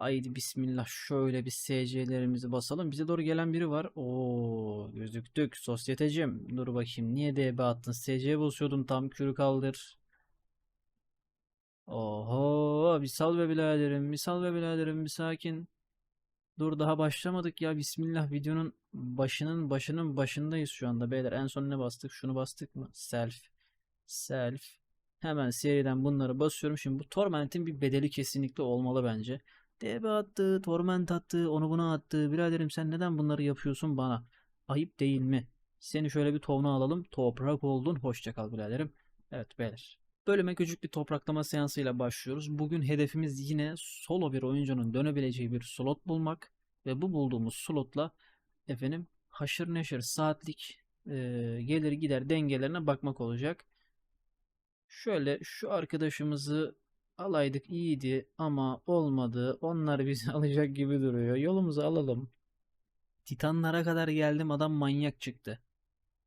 Haydi bismillah şöyle bir SC'lerimizi basalım. Bize doğru gelen biri var. Oo gözüktük. Sosyetecim. Dur bakayım. Niye DB attın? SC basıyordum tam. Kürü kaldır. Oho bir sal be biraderim. Bir sal be biraderim. Bir sakin. Dur daha başlamadık ya. Bismillah videonun başının başının başındayız şu anda beyler. En son ne bastık? Şunu bastık mı? Self. Self. Hemen seriden bunları basıyorum. Şimdi bu Torment'in bir bedeli kesinlikle olmalı bence. DB attı, Torment attı, onu buna attı. Biraderim sen neden bunları yapıyorsun bana? Ayıp değil mi? Seni şöyle bir tovuna alalım. Toprak oldun. Hoşça kal biraderim. Evet beyler. Bölüme küçük bir topraklama seansıyla başlıyoruz. Bugün hedefimiz yine solo bir oyuncunun dönebileceği bir slot bulmak. Ve bu bulduğumuz slotla efendim haşır neşir saatlik e, gelir gider dengelerine bakmak olacak. Şöyle şu arkadaşımızı alaydık iyiydi ama olmadı. Onlar bizi alacak gibi duruyor. Yolumuzu alalım. Titanlara kadar geldim adam manyak çıktı.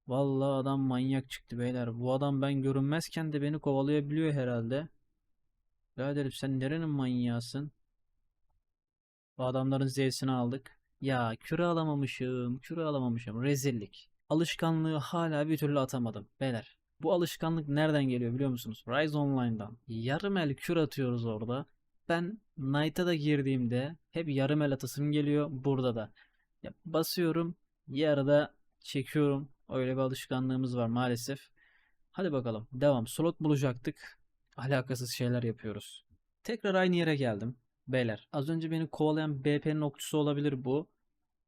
Vallahi adam manyak çıktı beyler. Bu adam ben görünmezken de beni kovalayabiliyor herhalde. Biraderim sen nerenin manyağısın? Bu adamların Z'sini aldık. Ya küre alamamışım, küre alamamışım. Rezillik. Alışkanlığı hala bir türlü atamadım. Beyler, bu alışkanlık nereden geliyor biliyor musunuz? Rise Online'dan. Yarım el kür atıyoruz orada. Ben Knight'a da girdiğimde hep yarım el atasım geliyor. Burada da. Ya basıyorum, yarıda çekiyorum. Öyle bir alışkanlığımız var maalesef. Hadi bakalım. Devam. Slot bulacaktık. Alakasız şeyler yapıyoruz. Tekrar aynı yere geldim. Beyler az önce beni kovalayan BP'nin okçusu olabilir bu.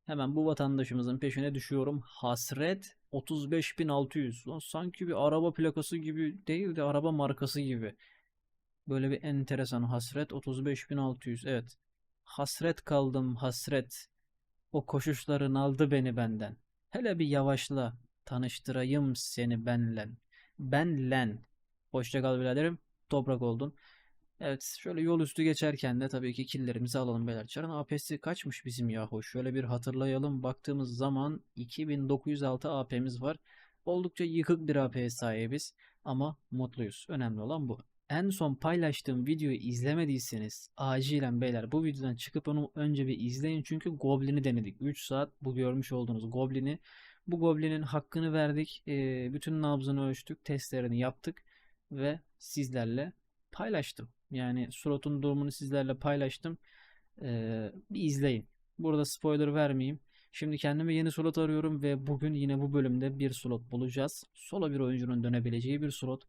Hemen bu vatandaşımızın peşine düşüyorum. Hasret 35600. Lan sanki bir araba plakası gibi değil de araba markası gibi. Böyle bir enteresan hasret 35600. Evet. Hasret kaldım hasret. O koşuşların aldı beni benden. Hele bir yavaşla. Tanıştırayım seni benle. Benlen. Hoşça kal biraderim. Toprak oldun. Evet şöyle yol üstü geçerken de tabii ki killerimizi alalım beyler. Çarın AP'si kaçmış bizim yahu? Şöyle bir hatırlayalım. Baktığımız zaman 2906 AP'miz var. Oldukça yıkık bir AP'ye sahibiz ama mutluyuz. Önemli olan bu. En son paylaştığım videoyu izlemediyseniz acilen beyler bu videodan çıkıp onu önce bir izleyin. Çünkü Goblin'i denedik. 3 saat bu görmüş olduğunuz Goblin'i. Bu Goblin'in hakkını verdik. Ee, bütün nabzını ölçtük. Testlerini yaptık. Ve sizlerle paylaştım. Yani Surot'un durumunu sizlerle paylaştım. Ee, bir izleyin. Burada spoiler vermeyeyim. Şimdi kendime yeni slot arıyorum ve bugün yine bu bölümde bir slot bulacağız. Solo bir oyuncunun dönebileceği bir slot.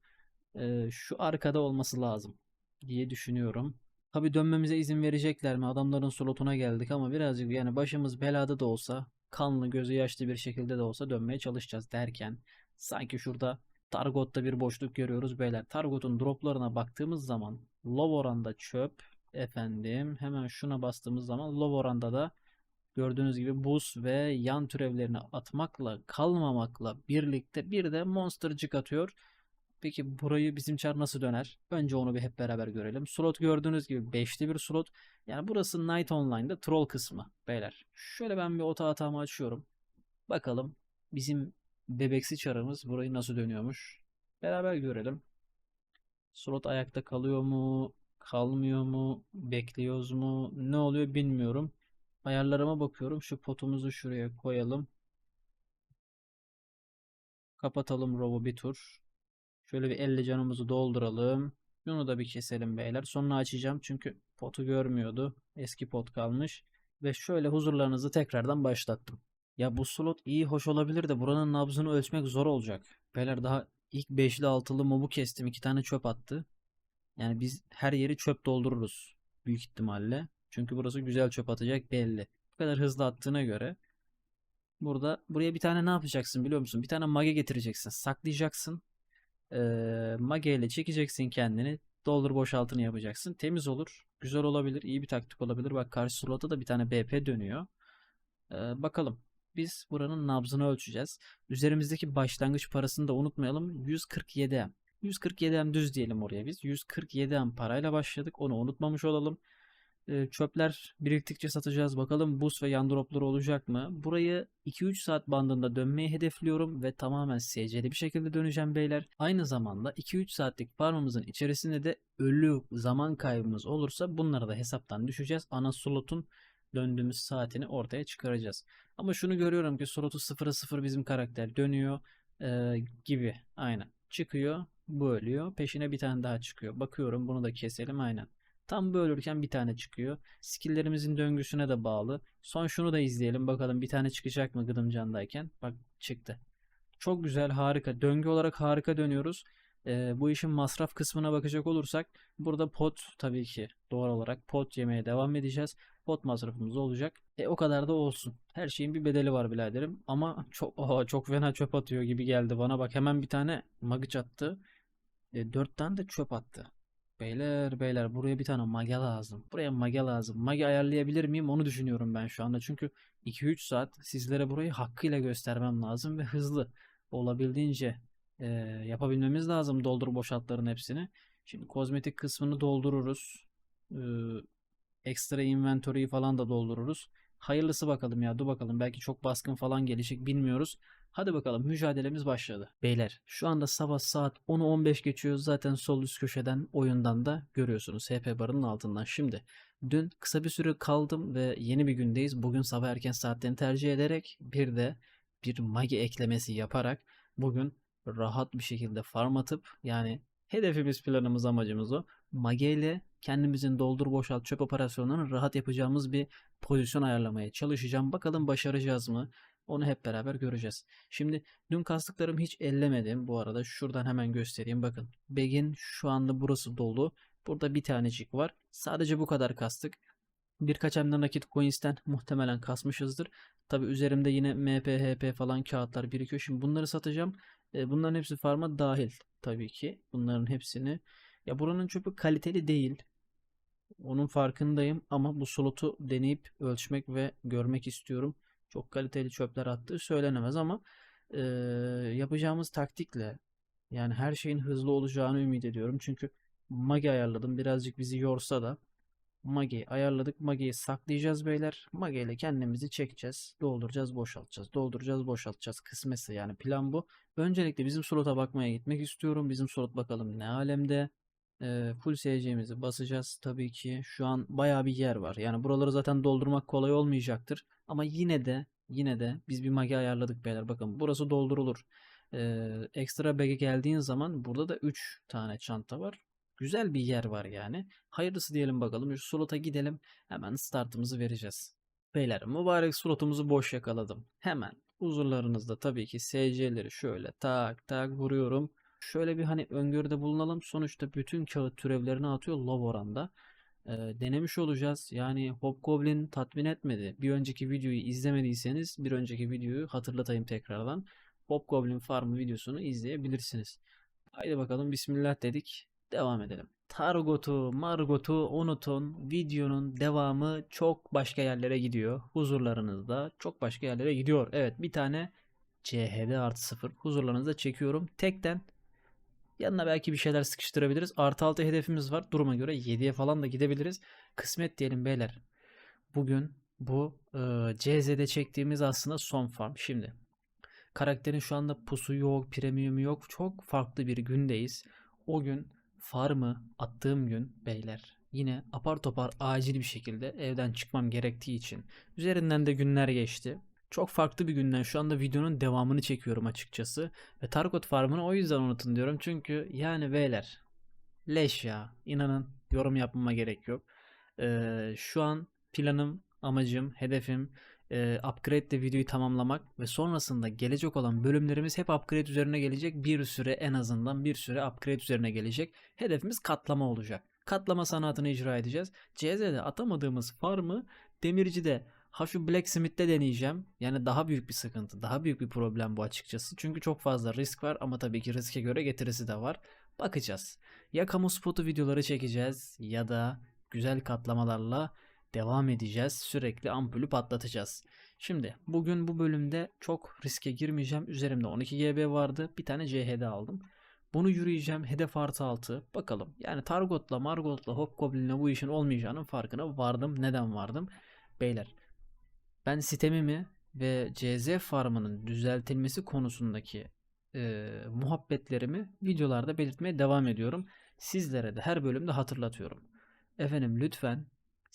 Ee, şu arkada olması lazım diye düşünüyorum. Tabi dönmemize izin verecekler mi? Adamların slotuna geldik ama birazcık yani başımız belada da olsa kanlı gözü yaşlı bir şekilde de olsa dönmeye çalışacağız derken sanki şurada Targot'ta bir boşluk görüyoruz beyler. Targot'un droplarına baktığımız zaman low oranda çöp efendim hemen şuna bastığımız zaman low oranda da gördüğünüz gibi buz ve yan türevlerini atmakla kalmamakla birlikte bir de monstercık atıyor. Peki burayı bizim çar nasıl döner? Önce onu bir hep beraber görelim. Slot gördüğünüz gibi 5'li bir slot. Yani burası Night Online'da troll kısmı beyler. Şöyle ben bir ota atağımı açıyorum. Bakalım bizim bebeksi çarımız burayı nasıl dönüyormuş. Beraber görelim. Slot ayakta kalıyor mu? Kalmıyor mu? Bekliyoruz mu? Ne oluyor bilmiyorum. Ayarlarıma bakıyorum. Şu potumuzu şuraya koyalım. Kapatalım robo bir tur. Şöyle bir 50 canımızı dolduralım. Şunu da bir keselim beyler. Sonra açacağım çünkü potu görmüyordu. Eski pot kalmış. Ve şöyle huzurlarınızı tekrardan başlattım. Ya bu slot iyi hoş olabilir de buranın nabzını ölçmek zor olacak. Beyler daha ilk 5'li 6'lı mobu kestim. 2 tane çöp attı. Yani biz her yeri çöp doldururuz. Büyük ihtimalle. Çünkü burası güzel çöp atacak belli. Bu kadar hızlı attığına göre. Burada buraya bir tane ne yapacaksın biliyor musun? Bir tane mage getireceksin. Saklayacaksın. Ee, mage ile çekeceksin kendini. Doldur boşaltını yapacaksın. Temiz olur. Güzel olabilir. iyi bir taktik olabilir. Bak karşı slota da bir tane BP dönüyor. Ee, bakalım biz buranın nabzını ölçeceğiz. Üzerimizdeki başlangıç parasını da unutmayalım. 147 147 düz diyelim oraya biz. 147 parayla başladık. Onu unutmamış olalım. e, çöpler biriktikçe satacağız. Bakalım buz ve yan dropları olacak mı? Burayı 2-3 saat bandında dönmeyi hedefliyorum ve tamamen SC'li bir şekilde döneceğim beyler. Aynı zamanda 2-3 saatlik farmımızın içerisinde de ölü zaman kaybımız olursa bunları da hesaptan düşeceğiz. Ana slotun döndüğümüz saatini ortaya çıkaracağız. Ama şunu görüyorum ki slotu 0'a 0 bizim karakter dönüyor e, gibi. Aynen. Çıkıyor, bu ölüyor. Peşine bir tane daha çıkıyor. Bakıyorum bunu da keselim aynen. Tam bölürken bir tane çıkıyor. Skill'lerimizin döngüsüne de bağlı. Son şunu da izleyelim. Bakalım bir tane çıkacak mı Gıdımcan'dayken. Bak çıktı. Çok güzel harika. Döngü olarak harika dönüyoruz. Ee, bu işin masraf kısmına bakacak olursak burada pot tabii ki doğal olarak pot yemeye devam edeceğiz. Pot masrafımız olacak. E o kadar da olsun. Her şeyin bir bedeli var biraderim. Ama çok oha, çok fena çöp atıyor gibi geldi bana. Bak hemen bir tane magıç attı. E, 4 tane de çöp attı. Beyler beyler buraya bir tane mage lazım. Buraya mage lazım. Mage ayarlayabilir miyim onu düşünüyorum ben şu anda. Çünkü 2-3 saat sizlere burayı hakkıyla göstermem lazım ve hızlı olabildiğince e, yapabilmemiz lazım doldur boşaltların hepsini. Şimdi kozmetik kısmını doldururuz. E, ekstra inventory'yi falan da doldururuz. Hayırlısı bakalım ya dur bakalım belki çok baskın falan gelecek bilmiyoruz. Hadi bakalım mücadelemiz başladı. Beyler şu anda sabah saat 10'u 15 geçiyor. Zaten sol üst köşeden oyundan da görüyorsunuz HP barının altından. Şimdi dün kısa bir süre kaldım ve yeni bir gündeyiz. Bugün sabah erken saatlerini tercih ederek bir de bir magi eklemesi yaparak bugün rahat bir şekilde farm atıp yani hedefimiz planımız amacımız o. Mage ile kendimizin doldur boşalt çöp operasyonlarını rahat yapacağımız bir pozisyon ayarlamaya çalışacağım. Bakalım başaracağız mı? Onu hep beraber göreceğiz. Şimdi dün kastıklarımı hiç ellemedim. Bu arada şuradan hemen göstereyim. Bakın Begin şu anda burası dolu. Burada bir tanecik var. Sadece bu kadar kastık. Birkaç emden nakit coins'ten muhtemelen kasmışızdır. Tabi üzerimde yine MP, HP falan kağıtlar birikiyor. Şimdi bunları satacağım. E, bunların hepsi farma dahil tabii ki. Bunların hepsini. Ya buranın çöpü kaliteli değil. Onun farkındayım ama bu slotu deneyip ölçmek ve görmek istiyorum. Çok kaliteli çöpler attığı söylenemez ama e, yapacağımız taktikle yani her şeyin hızlı olacağını ümit ediyorum. Çünkü Magi ayarladım. Birazcık bizi yorsa da Magi'yi ayarladık. Magi'yi saklayacağız beyler. Magi ile kendimizi çekeceğiz. Dolduracağız, boşaltacağız. Dolduracağız, boşaltacağız. Kısmetse yani plan bu. Öncelikle bizim slota bakmaya gitmek istiyorum. Bizim slot bakalım ne alemde. E, full SC'mizi basacağız tabii ki. Şu an bayağı bir yer var. Yani buraları zaten doldurmak kolay olmayacaktır. Ama yine de yine de biz bir magi ayarladık beyler. Bakın burası doldurulur. Ee, ekstra bag'e geldiğin zaman burada da 3 tane çanta var. Güzel bir yer var yani. Hayırlısı diyelim bakalım. Şu slota gidelim. Hemen startımızı vereceğiz. Beyler mübarek slotumuzu boş yakaladım. Hemen huzurlarınızda tabii ki SC'leri şöyle tak tak vuruyorum. Şöyle bir hani öngörüde bulunalım. Sonuçta bütün kağıt türevlerini atıyor low oranda e, denemiş olacağız. Yani Hobgoblin tatmin etmedi. Bir önceki videoyu izlemediyseniz bir önceki videoyu hatırlatayım tekrardan. Hobgoblin Farm videosunu izleyebilirsiniz. Haydi bakalım bismillah dedik. Devam edelim. Targot'u, Margot'u unutun. Videonun devamı çok başka yerlere gidiyor. Huzurlarınızda çok başka yerlere gidiyor. Evet bir tane CHD artı 0 huzurlarınızda çekiyorum. Tekten Yanına belki bir şeyler sıkıştırabiliriz. Artı altı hedefimiz var. Duruma göre 7'ye falan da gidebiliriz. Kısmet diyelim beyler. Bugün bu e, CZ'de çektiğimiz aslında son farm. Şimdi karakterin şu anda pusu yok, premium yok. Çok farklı bir gündeyiz. O gün farmı attığım gün beyler yine apar topar acil bir şekilde evden çıkmam gerektiği için üzerinden de günler geçti. Çok farklı bir günden şu anda videonun devamını çekiyorum açıkçası. Ve Tarkot Farm'ını o yüzden unutun diyorum. Çünkü yani beyler leş ya. İnanın yorum yapmama gerek yok. Ee, şu an planım, amacım, hedefim e, upgrade ile videoyu tamamlamak ve sonrasında gelecek olan bölümlerimiz hep upgrade üzerine gelecek. Bir süre en azından bir süre upgrade üzerine gelecek. Hedefimiz katlama olacak. Katlama sanatını icra edeceğiz. CZ'de atamadığımız farmı demircide Ha şu Blacksmith'te deneyeceğim. Yani daha büyük bir sıkıntı, daha büyük bir problem bu açıkçası. Çünkü çok fazla risk var ama tabii ki riske göre getirisi de var. Bakacağız. Ya kamu spotu videoları çekeceğiz ya da güzel katlamalarla devam edeceğiz. Sürekli ampulü patlatacağız. Şimdi bugün bu bölümde çok riske girmeyeceğim. Üzerimde 12 GB vardı. Bir tane CHD aldım. Bunu yürüyeceğim hedef artı 6. Bakalım. Yani Targot'la Margot'la Hobgoblin'le bu işin olmayacağının farkına vardım. Neden vardım? Beyler ben sitemimi ve CZ farmının düzeltilmesi konusundaki e, muhabbetlerimi videolarda belirtmeye devam ediyorum. Sizlere de her bölümde hatırlatıyorum. Efendim lütfen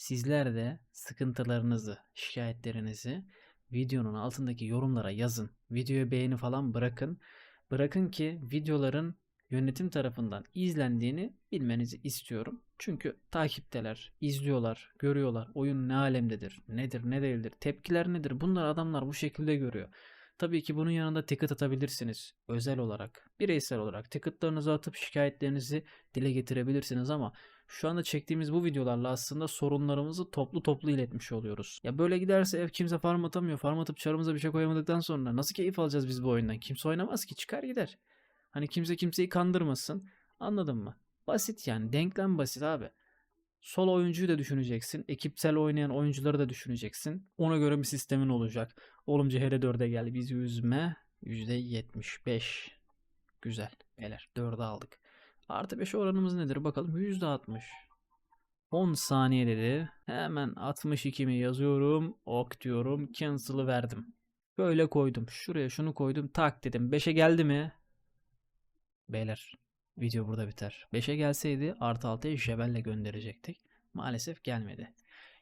sizler de sıkıntılarınızı, şikayetlerinizi videonun altındaki yorumlara yazın. Videoya beğeni falan bırakın. Bırakın ki videoların yönetim tarafından izlendiğini bilmenizi istiyorum. Çünkü takipteler, izliyorlar, görüyorlar. Oyun ne alemdedir, nedir, ne değildir, tepkiler nedir? Bunlar adamlar bu şekilde görüyor. Tabii ki bunun yanında ticket atabilirsiniz. Özel olarak, bireysel olarak ticketlarınızı atıp şikayetlerinizi dile getirebilirsiniz ama şu anda çektiğimiz bu videolarla aslında sorunlarımızı toplu toplu iletmiş oluyoruz. Ya böyle giderse ev kimse farm atamıyor. Farm atıp çarımıza bir şey koyamadıktan sonra nasıl keyif alacağız biz bu oyundan? Kimse oynamaz ki çıkar gider. Hani kimse kimseyi kandırmasın. Anladın mı? Basit yani. Denklem basit abi. Sol oyuncuyu da düşüneceksin. Ekipsel oynayan oyuncuları da düşüneceksin. Ona göre bir sistemin olacak. Oğlum CHR4'e gel. Biz yüzme. %75. Güzel. Beyler 4'e aldık. Artı 5 oranımız nedir? Bakalım %60. 10 saniye dedi. Hemen 62 mi yazıyorum. Ok diyorum. Cancel'ı verdim. Böyle koydum. Şuraya şunu koydum. Tak dedim. 5'e geldi mi? Beyler video burada biter. 5'e gelseydi artı 6'ya Jebel'le gönderecektik. Maalesef gelmedi.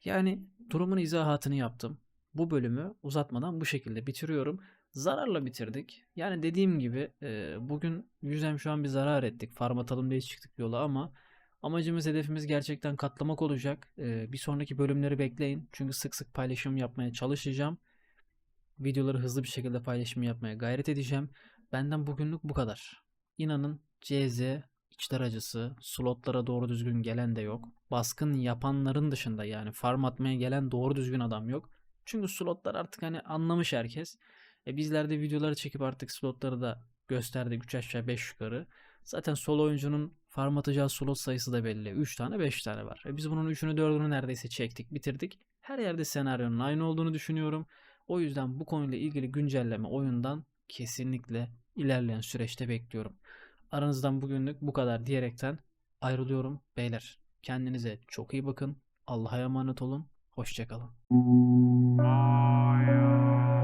Yani durumun izahatını yaptım. Bu bölümü uzatmadan bu şekilde bitiriyorum. Zararla bitirdik. Yani dediğim gibi e, bugün yüzem şu an bir zarar ettik. Farm atalım diye çıktık yola ama amacımız hedefimiz gerçekten katlamak olacak. E, bir sonraki bölümleri bekleyin. Çünkü sık sık paylaşım yapmaya çalışacağım. Videoları hızlı bir şekilde paylaşım yapmaya gayret edeceğim. Benden bugünlük bu kadar. İnanın CZ içler acısı, slotlara doğru düzgün gelen de yok. Baskın yapanların dışında yani farm atmaya gelen doğru düzgün adam yok. Çünkü slotlar artık hani anlamış herkes. E bizler de videoları çekip artık slotları da gösterdik 3 aşağı 5 yukarı. Zaten solo oyuncunun farm atacağı slot sayısı da belli. 3 tane 5 tane var. E biz bunun 3'ünü 4'ünü neredeyse çektik bitirdik. Her yerde senaryonun aynı olduğunu düşünüyorum. O yüzden bu konuyla ilgili güncelleme oyundan kesinlikle ilerleyen süreçte bekliyorum. Aranızdan bugünlük bu kadar diyerekten ayrılıyorum beyler. Kendinize çok iyi bakın. Allah'a emanet olun. Hoşçakalın. Fire.